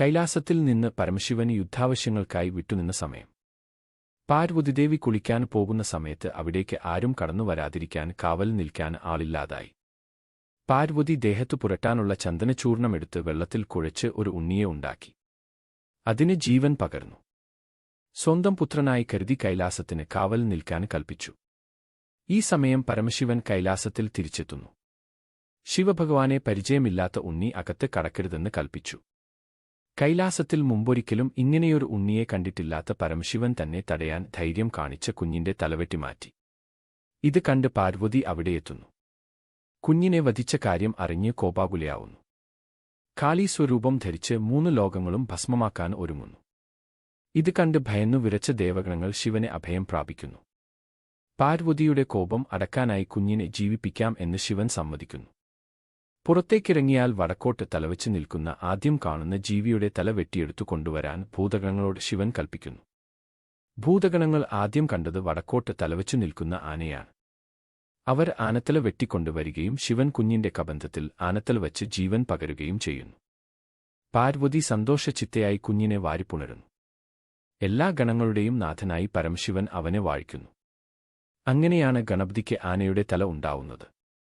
കൈലാസത്തിൽ നിന്ന് പരമശിവന് യുദ്ധാവശ്യങ്ങൾക്കായി വിട്ടുനിന്ന സമയം. പാർവതിദേവി കുളിക്കാൻ പോകുന്ന സമയത്ത് അവിടേക്ക് ആരും കടന്നു വരാതിരിക്കാൻ കാവൽ നിൽക്കാൻ ആളില്ലാതായി. പാർവതി ദേഹത്തു പുരട്ടാനുള്ള ചന്ദനചൂർണമെടുത്ത് വെള്ളത്തിൽ കുഴച്ച് ഒരു ഉണ്ണിയെ ഉണ്ടാക്കി. അതിന് ജീവൻ പകർന്നു. സ്വന്തം പുത്രനായി കരുതി കൈലാസത്തിന് കാവൽ നിൽക്കാൻ കൽപ്പിച്ചു. ഈ സമയം പരമശിവൻ കൈലാസത്തിൽ തിരിച്ചെത്തുന്നു. ശിവഭഗവാനെ പരിചയമില്ലാത്ത ഉണ്ണി അകത്ത് കടക്കരുതെന്ന് കൽപ്പിച്ചു. കൈലാസത്തിൽ മുമ്പൊരിക്കലും ഇങ്ങനെയൊരു ഉണ്ണിയെ കണ്ടിട്ടില്ലാത്ത പരമശിവൻ തന്നെ തടയാൻ ധൈര്യം കാണിച്ച കുഞ്ഞിന്റെ തലവെട്ടി മാറ്റി. ഇത് കണ്ട് പാർവതി അവിടെയെത്തുന്നു കുഞ്ഞിനെ വധിച്ച കാര്യം അറിഞ്ഞ് കോപാകുലയാവുന്നു. കാളി സ്വരൂപം ധരിച്ച് മൂന്ന് ലോകങ്ങളും ഭസ്മമാക്കാൻ ഒരുങ്ങുന്നു. ഇത് കണ്ട് ഭയന്നു വിരച്ച ദേവഗണങ്ങൾ ശിവനെ അഭയം പ്രാപിക്കുന്നു. പാർവതിയുടെ കോപം അടക്കാനായി കുഞ്ഞിനെ ജീവിപ്പിക്കാം എന്ന് ശിവൻ സമ്മതിക്കുന്നു. പുറത്തേക്കിറങ്ങിയാൽ വടക്കോട്ട് തലവെച്ച് നിൽക്കുന്ന ആദ്യം കാണുന്ന ജീവിയുടെ തല വെട്ടിയെടുത്തു കൊണ്ടുവരാൻ ഭൂതഗണങ്ങളോട് ശിവൻ കൽപ്പിക്കുന്നു. ഭൂതഗണങ്ങൾ ആദ്യം കണ്ടത് വടക്കോട്ട് തലവെച്ചു നിൽക്കുന്ന ആനയാണ്. അവർ ആനത്തല വെട്ടിക്കൊണ്ടുവരികയും ശിവൻ കുഞ്ഞിന്റെ കബന്ധത്തിൽ ആനത്തല വച്ച് ജീവൻ പകരുകയും ചെയ്യുന്നു. പാർവതി സന്തോഷചിത്തയായി കുഞ്ഞിനെ വാരിപ്പുണരുന്നു. എല്ലാ ഗണങ്ങളുടെയും നാഥനായി പരമശിവൻ അവനെ വാഴിക്കുന്നു. അങ്ങനെയാണ് ഗണപതിക്ക് ആനയുടെ തല ഉണ്ടാവുന്നത്.